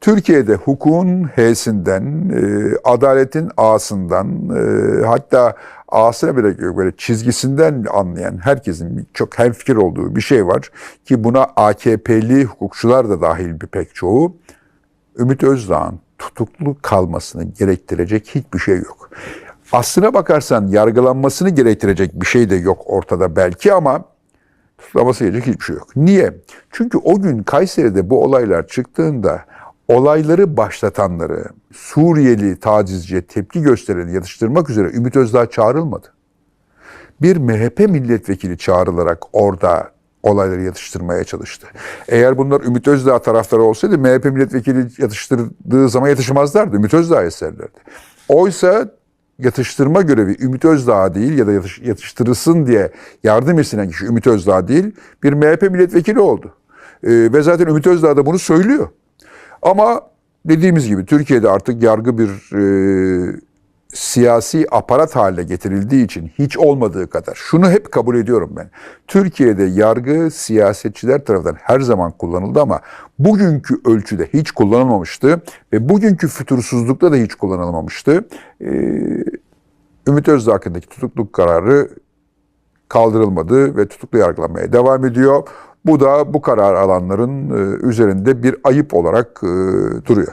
Türkiye'de hukukun H'sinden, e, adaletin A'sından, e, hatta A'sına bile yok, böyle çizgisinden anlayan herkesin çok hemfikir olduğu bir şey var ki buna AKP'li hukukçular da dahil bir pek çoğu. Ümit Özdağ'ın tutuklu kalmasını gerektirecek hiçbir şey yok. Aslına bakarsan yargılanmasını gerektirecek bir şey de yok ortada belki ama tutuklaması gelecek hiçbir şey yok. Niye? Çünkü o gün Kayseri'de bu olaylar çıktığında olayları başlatanları, Suriyeli tacizciye tepki göstereni yatıştırmak üzere Ümit Özdağ çağrılmadı. Bir MHP milletvekili çağrılarak orada olayları yatıştırmaya çalıştı. Eğer bunlar Ümit Özdağ taraftarı olsaydı MHP milletvekili yatıştırdığı zaman yatışmazlardı. Ümit Özdağ eserlerdi. Oysa yatıştırma görevi Ümit Özdağ değil ya da yatış, yatıştırılsın diye yardım istenen kişi Ümit Özdağ değil bir MHP milletvekili oldu. Ee, ve zaten Ümit Özdağ da bunu söylüyor. Ama dediğimiz gibi Türkiye'de artık yargı bir e, siyasi aparat haline getirildiği için hiç olmadığı kadar şunu hep kabul ediyorum ben. Türkiye'de yargı siyasetçiler tarafından her zaman kullanıldı ama bugünkü ölçüde hiç kullanılmamıştı ve bugünkü fütursuzlukta da hiç kullanılmamıştı. Ee, Ümit Özdağ hakkındaki tutukluk kararı kaldırılmadı ve tutuklu yargılanmaya devam ediyor. Bu da bu karar alanların e, üzerinde bir ayıp olarak e, duruyor.